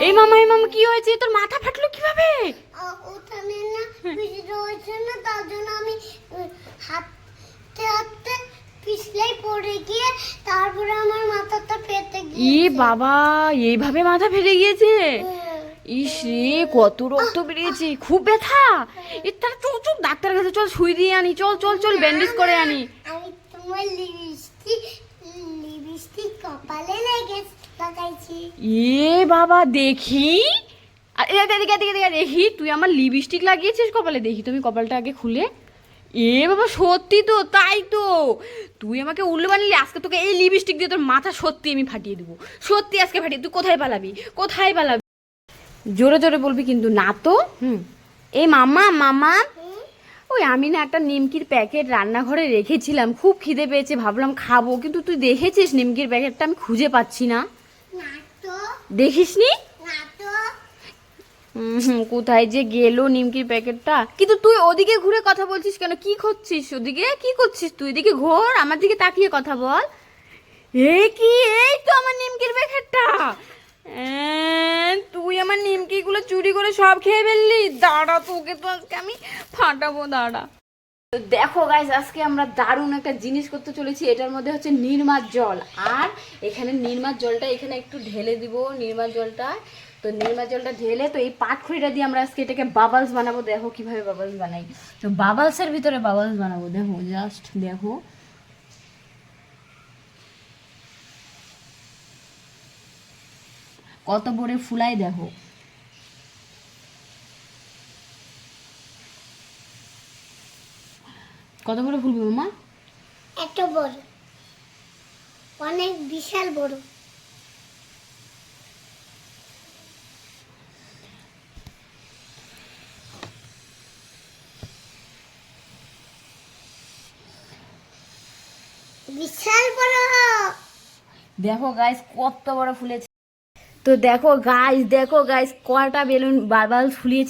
এই মামা এই মামা কি হয়েছে? তোর মাথা ফাটলো কীভাবে? ওখানে না পিস রয়েছে না তার জন্য আমি উম, হাঁটতে হাঁটতে পিছলেই পড়ে গিয়ে তারপরে আমার মাথাটা ফেটে ই গিয়ে বাবা এইভাবে মাথা ফেটে গিয়েছে? ইস রে কত রক্ত বেরিয়েছে খুব ব্যথা। এ তার চল চল ডাক্তার কাছে চল সুই দিয়ে আনি চল চল চল ব্যান্ডেজ করে আনি। আমি তোমার লিপস্টিক লিপস্টিক কপালে লেগে লাগাইছি এ বাবা, দেখি। এ এদিকে এদিকে এদিকে দেখি, তুই আমার লিপস্টিক লাগিয়েছিস কপালে? দেখি, তুমি কপালটা আগে খুলে। এ বাবা, সত্যি তো, তাই তো। তুই আমাকে উল্লে বানালি আজকে তোকে এই লিপস্টিক দিয়ে তোর মাথা সত্যি আমি ফাটিয়ে দেবো। সত্যি আজকে ফাটিয়ে তুই কোথায় পালাবি? কোথায় পালাবি? জোরে জোরে বলবি কিন্তু না তো। হুম। এই মামা মামা। ওই আমি না একটা নিমকির প্যাকেট রান্নাঘরে রেখেছিলাম। খুব খিদে পেয়েছে, ভাবলাম খাব। কিন্তু তুই দেখেছিস নিমকির প্যাকেটটা আমি খুঁজে পাচ্ছি না। দেখিসনি? কোথায় যে গেল নিমকির প্যাকেটটা। কিন্তু তুই ওদিকে ঘুরে কথা বলছিস কেন? কি করছিস ওদিকে? কি করছিস তুই? এদিকে ঘোর আমার দিকে তাকিয়ে কথা বল। এ কি? এই তো আমার নিমকির প্যাকেটটা। তুই আমার নিমকিগুলো চুরি করে সব খেয়ে ফেললি। দাঁড়া তোকে তো আজকে আমি ফাটাবো দাঁড়া। তো দেখো গাইস আজকে আমরা দারুণ একটা জিনিস করতে চলেছি, এটার মধ্যে হচ্ছে নির্মার জল। আর এখানে নির্মার জলটা এখানে একটু ঢেলে দিব, নির্মার জলটা। তো নির্মার জলটা ঢেলে, তো এই পাটখড়িটা দিয়ে আমরা আজকে এটাকে বাবলস বানাবো। দেখো কীভাবে বাবলস বানাই। তো বাবলসের ভিতরে বাবলস বানাবো। দেখো জাস্ট দেখো। কত বড় ফুলাই দেখো। কত বড় মামা? এত বড়। অনেক বিশাল বড়। বিশাল বড়। দেখো গাইস কত বড় ফুলেছে। তো দেখো গাইস দেখো গাইস কয়টা বেলুন বারবার ফুলিয়েছি।